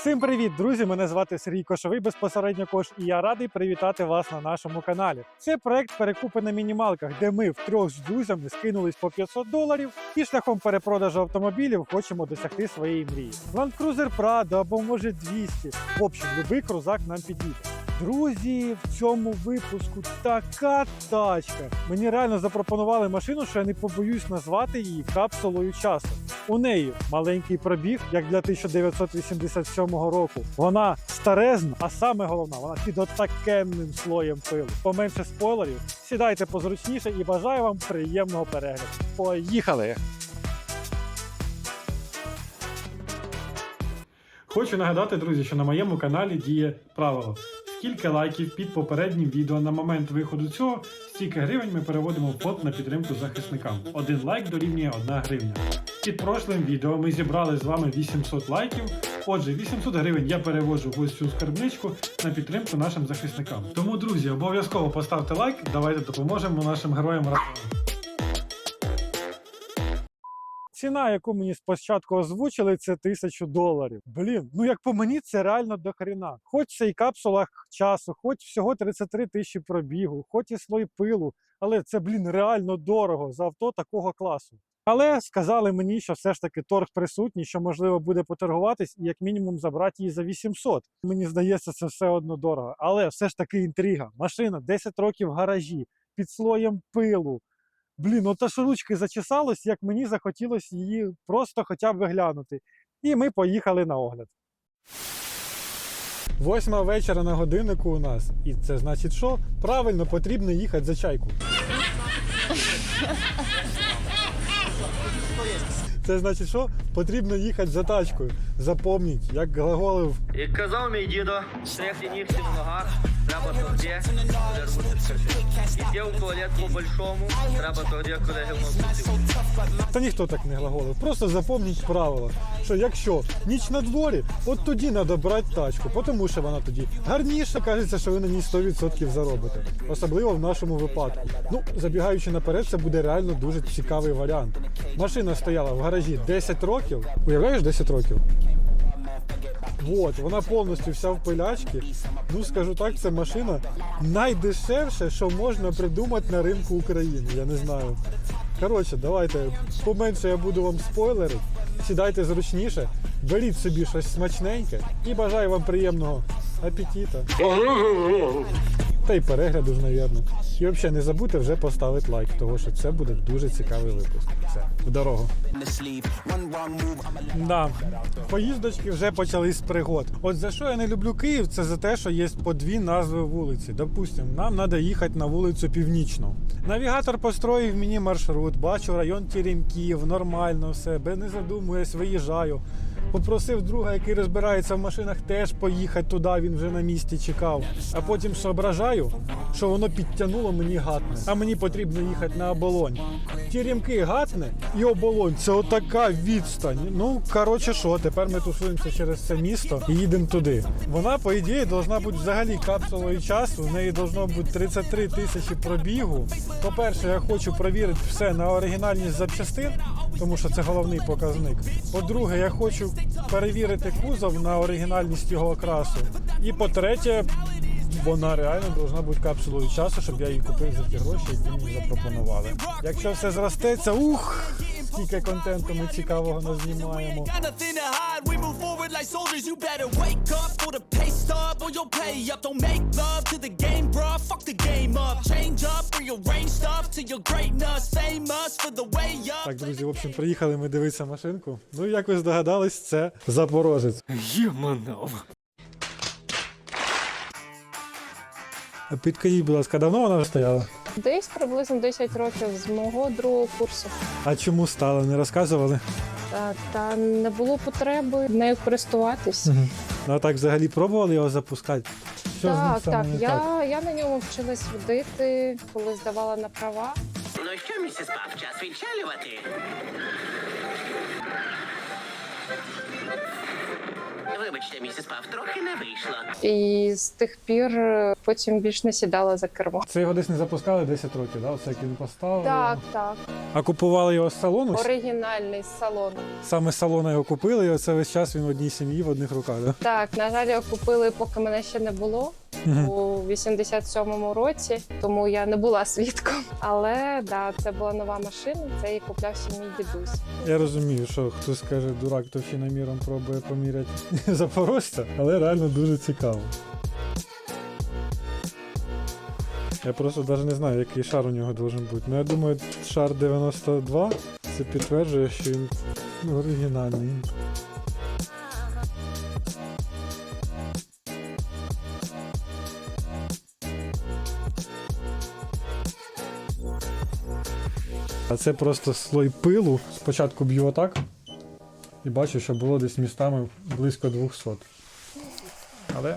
Всім привіт, друзі! Мене звати Сергій Кошовий, безпосередньо Кош, і я радий привітати вас на нашому каналі. Це проект перекупи на мінімалках, де ми втрьох з друзями скинулись по 500 доларів і шляхом перепродажу автомобілів хочемо досягти своєї мрії. Land Cruiser Prado або може 200. В общем, любий крузак нам підійде. Друзі, в цьому випуску така тачка. Мені реально запропонували машину, що я не побоюсь назвати її капсулою часу. У неї маленький пробіг, як для 1987 року. Вона старезна, а саме головне, вона під отакенним слоєм пилу. Поменше спойлерів. Сідайте позручніше і бажаю вам приємного перегляду. Поїхали! Хочу нагадати, друзі, що на моєму каналі діє правило. Скільки лайків під попереднім відео на момент виходу цього, стільки гривень ми переводимо в фонд на підтримку захисникам. Один лайк дорівнює 1 гривня. Під прошлим відео ми зібрали з вами 800 лайків. Отже, 800 гривень я переводжу в ось цю скарбничку на підтримку нашим захисникам. Тому, друзі, обов'язково поставте лайк, давайте допоможемо нашим героям разом. Ціна, яку мені спочатку озвучили, це тисячу доларів. Блін, ну як по мені, це реально до хрена. Хоч це і капсула часу, хоч всього 33 тисячі пробігу, хоч і слой пилу, але це, блін, реально дорого за авто такого класу. Але сказали мені, що все ж таки торг присутній, що можливо буде поторгуватись і як мінімум забрати її за 800. Мені здається, це все одно дорого. Але все ж таки інтрига. Машина 10 років в гаражі під слоєм пилу. Блін, ну та ж ручки зачесалось, як мені захотілося її просто хоча б виглянути. І ми поїхали на огляд. Восьма вечора на годиннику у нас. І це значить, що правильно потрібно їхати за чайку. Це значить, що потрібно їхати за тачкою. Запомніть, як глаголив Як казав мій дідо, штрехлі нігті в ногах, треба тоді, коли рвути Іде в туалет по-большому, треба тоді, коли гівно. Та ніхто так не глаголив. Просто запомніть правило, що якщо ніч на дворі, от тоді треба брати тачку, тому що вона тоді гарніше кажеться, що ви на ній 100% заробите. Особливо в нашому випадку. Ну, забігаючи наперед, це буде реально дуже цікавий варіант. Машина стояла в гаражі 10 років. Уявляєш 10 років? Вот, вона повністю вся в пилячці. Ну, скажу так, це машина найдешевше, що можна придумати на ринку України. Я не знаю. Коротше, давайте поменше я буду вам спойлерити. Сідайте зручніше, беріть собі щось смачненьке і бажаю вам приємного апетита. Та й перегляду ж, навірно. І взагалі не забудьте вже поставити лайк, тому що це буде дуже цікавий випуск. Все, в дорогу. Да. Поїздочки вже почались з пригод. От за що я не люблю Київ, це за те, що є по дві назви вулиці. Допустимо, нам треба їхати на вулицю Північну. Навігатор построїв мені маршрут, бачу район Теремків, нормально все, не задумуюсь, виїжджаю. Попросив друга, який розбирається в машинах, теж поїхати туди, він вже на місці чекав. А потім соображаю, що воно підтягнуло мені гатне. А мені потрібно їхати на оболонь. Теремки гатне і оболонь. Це отака відстань. Ну, коротше, що, тепер ми тусуємося через це місто і їдемо туди. Вона, по ідеї, должна бути взагалі капсулою часу. В неї должно бути 33 тисячі пробігу. По-перше, я хочу перевірити все на оригінальність запчастин, тому що це головний показник. По-друге, я хочу перевірити кузов на оригінальність його окрасу. І по-третє, вона реально должна бути капсулою часу, щоб я її купив за ті гроші, які мені запропонували. Якщо все зростеться, ух! Скільки контенту ми цікавого назнімаємо. Так, друзі, в общем, приїхали ми дивитися машинку. Ну, як ви здогадались, це Запорожець. Єманов. Підкажіть, будь ласка, давно вона стояла? Десь приблизно 10 років з мого другого курсу. А чому стала? Не розказували? Та, та не було потреби нею користуватись. Ну а так взагалі пробували його запускати? Що з ним Так, саме так. не Я, я на ньому вчилась водити, коли здавала на права. Ну що, місіс Пав, час відчалювати? Вибачте, місіс Пав, трохи не вийшло. І з тих пір е, потім більш не сідала за кермо. Це його десь не запускали 10 років, да? Оце як він поставив. Так, так. А купували його з салону? Оригінальний салон. Саме з салону його купили, і оце весь час він в одній сім'ї, в одних руках. Да? Так, на жаль, його купили, поки мене ще не було. У 87-му році, тому я не була свідком. Але да, це була нова машина, це її купляв ще мій дідусь. Я розумію, що хтось скаже, дурак то товщиноміром пробує поміряти запорожця, але реально дуже цікаво. Я просто навіть не знаю, який шар у нього должен бути. Ну я думаю, шар 92 це підтверджує, що він ну, оригінальний. А це просто слой пилу. Спочатку б'ю отак. І бачу, що було десь містами близько 200. Але,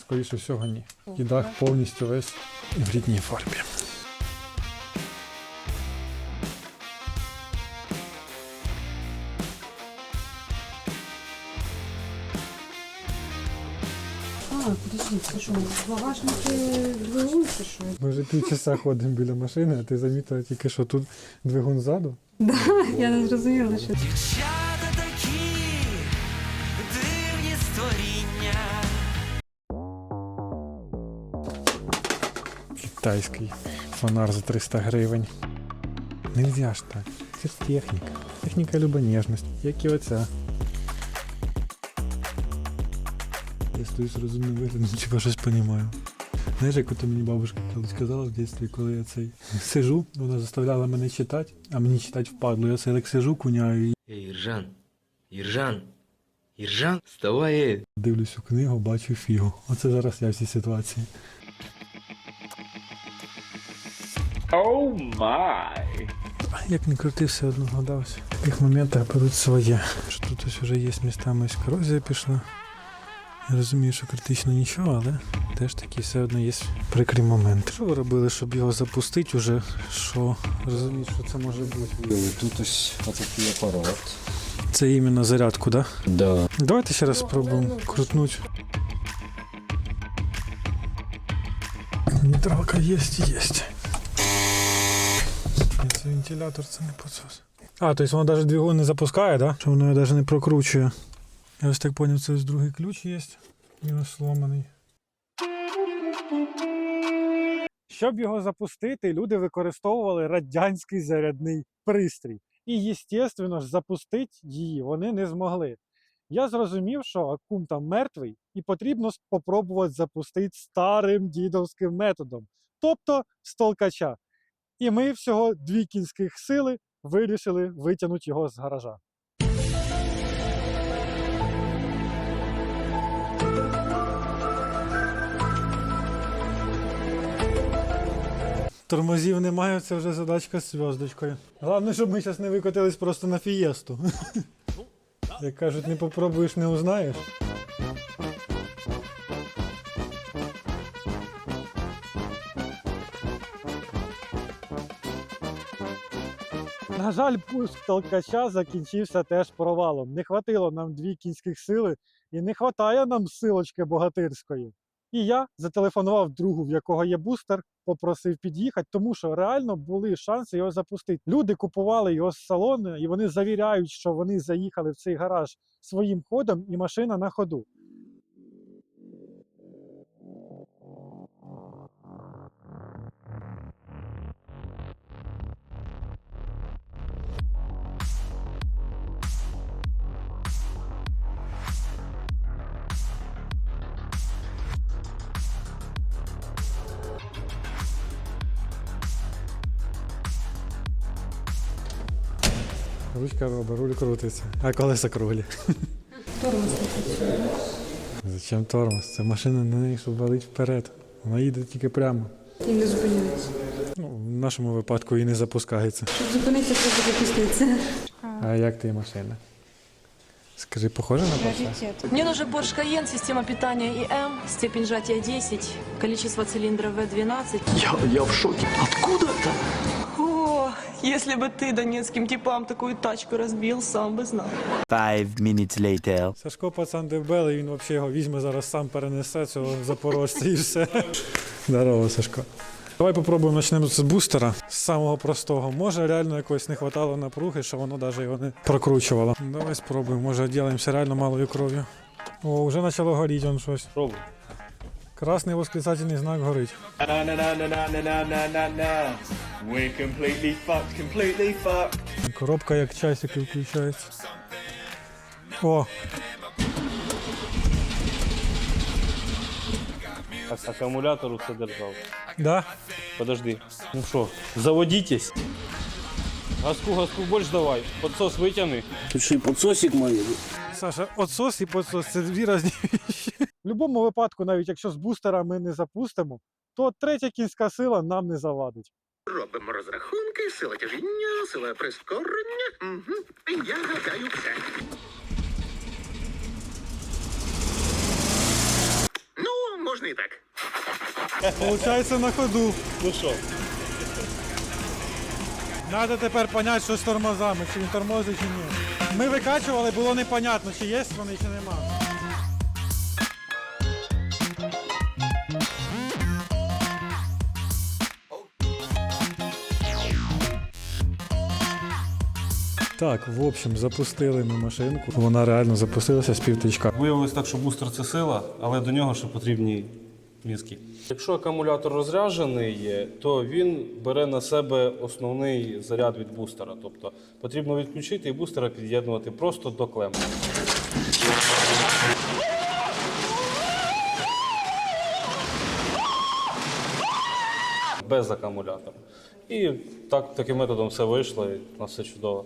скоріше всього, ні. І дах повністю весь в рідній фарбі. Подожди, це що, багажники двигун чи що? Ми вже півчаса ходимо біля машини, а ти замітила тільки, що тут двигун ззаду. Я не зрозуміла, що Дівчата такі дивні створіння. Китайський фонар за 300 гривень. Нельзя ж так. Це ж техніка. Техніка люба ніжність, як і оця. Я стою з розумним виглядом, типа щось понімаю. Знаєш, як ото мені бабушка колись казала в дитинстві, коли я цей сижу, вона заставляла мене читати, а мені читати впадло. Я це як сижу, куняю і Эй, Иржан, Иржан, Иржан, вставай, эй. дивлюсь у книгу, бачу фігу. Оце зараз я в цій ситуації. Як не крути, все одно гадався. В таких моментах беруть своє. Що тут ось вже є містами ось корозія пішла. Я розумію, що критично нічого, але теж такі все одно є прикрі моменти. Що ви робили, щоб його запустити уже? Що розумієш, що це може бути? Тут ось отакий апарат. Це іменно зарядку, так? Да? Да. Давайте ще раз спробуємо крутнуть. Нейтралка есть, есть. Ні, Це вентилятор, це не підсос. А, тобто воно навіть двигун не запускає, да? Що воно навіть не прокручує. Я ось так зрозумів, це ось другий ключ є. Він сломаний. Щоб його запустити, люди використовували радянський зарядний пристрій. І, звісно ж, запустити її вони не змогли. Я зрозумів, що акум там мертвий, і потрібно спробувати запустити старим дідовським методом, тобто з толкача. І ми всього дві кінських сили вирішили витягнути його з гаража. Тормозів немає, це вже задачка з зв'язочкою. Головне, щоб ми зараз не викотились просто на фієсту. Як кажуть, не попробуєш, не узнаєш. На жаль, пуск толкача закінчився теж провалом. Не хватило нам дві кінських сили і не хватає нам силочки богатирської. І я зателефонував другу, в якого є бустер, попросив під'їхати, тому що реально були шанси його запустити. Люди купували його з салону, і вони завіряють, що вони заїхали в цей гараж своїм ходом, і машина на ходу. Ручка робить, руль крутиться, а колеса круглі. тормоз не працює. Зачем тормоз? Це машина на неї, щоб валить вперед. Вона їде тільки прямо. І не зупиняється. Ну, в нашому випадку і не запускається. Щоб зупинитися, треба запуститися. А як ти машина? Скажи, похоже на? Раритет. Мне нужен Porsche Cayenne, система питания ИМ, степень сжатия 10, количество цилиндров V12. Я, я в шоке. Откуда это? О, Если бы ты донецким типам такую тачку разбил, сам бы знал. Five minutes later. Сашко пацан дебелий, він взагалі його візьме зараз сам перенесе цього запорожця і все. Здорово, Сашко. Давай попробуємо почнемо з бустера, з самого простого. Може, реально якось не вистачало напруги, що воно навіть його не прокручувало. Давай спробуємо, може відділимося реально малою кров'ю. О, вже почало горіти он щось. Пробуй. Красний восклицательний знак горить. Коробка як часики включається. О, Аккумулятор усе держав. да? Подожди. Ну що, заводитесь. Газку, газку больше давай. Подсос витягни. Тут ще й подсосик має. Саша, отсос і подсос це дві різні речі. В будь-якому випадку, навіть якщо з бустера ми не запустимо, то третя кінська сила нам не завадить. Робимо розрахунки, сила тяжіння, сила прискорення. Угу. Я гадаю все. Ну, можна і так. Получається на ходу. Ну що? Надо тепер поняти, що з тормозами, чи він тормозить, чи ні. Ми викачували, було непонятно, чи є вони, чи нема. Так, в общем, запустили ми машинку. Вона реально запустилася з півтичка. Виявилось так, що бустер це сила, але до нього ще потрібні мізки. Якщо акумулятор розряджений є, то він бере на себе основний заряд від бустера. Тобто потрібно відключити і бустера під'єднувати просто до клеми. Без акумулятора. І так, таким методом все вийшло, і у нас все чудово.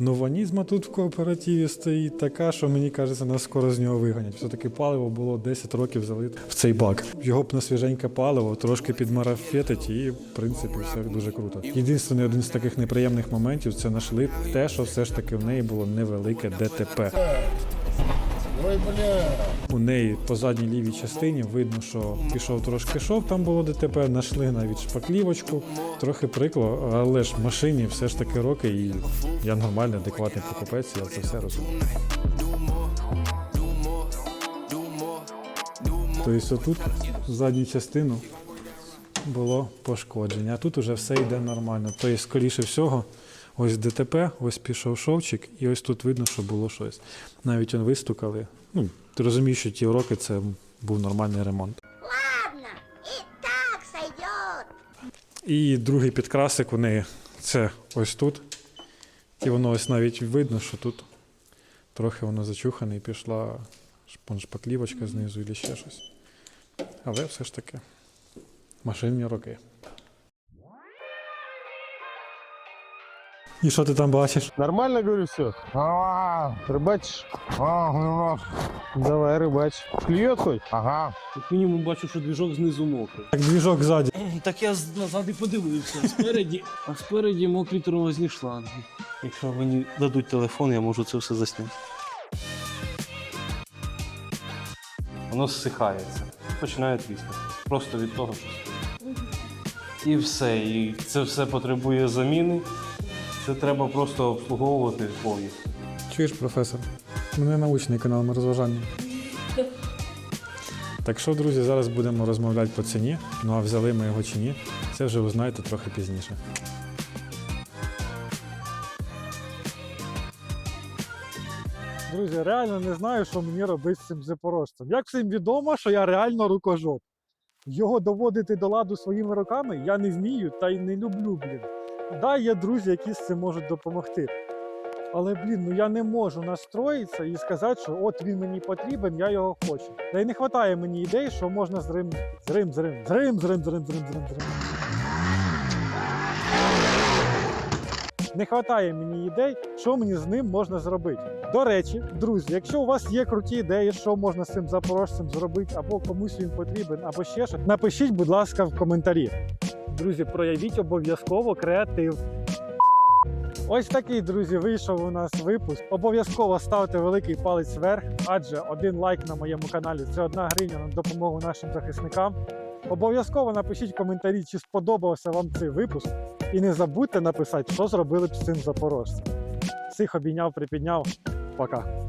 Ну, ванізма тут в кооперативі стоїть така, що мені кажеться, нас скоро з нього виганять. Все-таки паливо було 10 років залити в цей бак. Його б на свіженьке паливо, трошки підмарафетить і, в принципі, все дуже круто. Єдиний один з таких неприємних моментів це нашли те, що все ж таки в неї було невелике ДТП. У неї по задній лівій частині видно, що пішов трошки шов, там було ДТП, знайшли навіть шпаклівочку. Трохи прикло, але ж машині все ж таки роки, і я нормальний, адекватний покупець, я це все розумію. Тобто отут задню частину було пошкодження, а тут уже все йде нормально. Тобто, скоріше всього, ось ДТП, ось пішов шовчик, і ось тут видно, що було щось. Навіть он вистукали. Ну, ти розумієш, що ті роки це був нормальний ремонт. Ладно, и так сойдет. І другий підкрасик у неї це ось тут. І воно ось навіть видно, що тут трохи воно зачухане і пішла шпон- шпаклівочка знизу і ще щось. Але все ж таки машинні роки. І що ти там бачиш? Нормально, говорю, все? Рыбачишь? Давай, рыбачь. Клюет хоть? Ага. Як мінімум бачу, що двіжок знизу мокрий. Так двіжок ззаді. Так я назад і подивився. Спереді, а спереді мокрі тормозні шланги. Якщо мені дадуть телефон, я можу це все засняти. Воно зсихається. Починає тріскати. Просто від того, що. І все. І це все потребує заміни. Це треба просто обслуговувати повністю. Чуєш, професор? Мене научний канал на розважання. Так що, друзі, зараз будемо розмовляти по ціні. Ну а взяли ми його чи ні, це вже узнаєте трохи пізніше. Друзі, реально не знаю, що мені робити з цим запорожцем. Як всім відомо, що я реально рукожоп. Його доводити до ладу своїми руками я не вмію та й не люблю, блін. Да, є друзі, які з цим можуть допомогти. Але, блін, ну я не можу настроїтися і сказати, що от він мені потрібен, я його хочу. Та й не вистачає мені ідей, що можна з Рим, з Рим, з Рим, з Рим, з з Рим. Не вистачає мені ідей, що мені з ним можна зробити. До речі, друзі, якщо у вас є круті ідеї, що можна з цим запорожцем зробити, або комусь він потрібен, або ще щось, напишіть, будь ласка, в коментарі. Друзі, проявіть обов'язково креатив. Ось такий, друзі, вийшов у нас випуск. Обов'язково ставте великий палець вверх, адже один лайк на моєму каналі це одна гривня на допомогу нашим захисникам. Обов'язково напишіть коментарі, чи сподобався вам цей випуск. І не забудьте написати, що зробили б з цим запорожцем. Всіх обійняв, припідняв. Пока.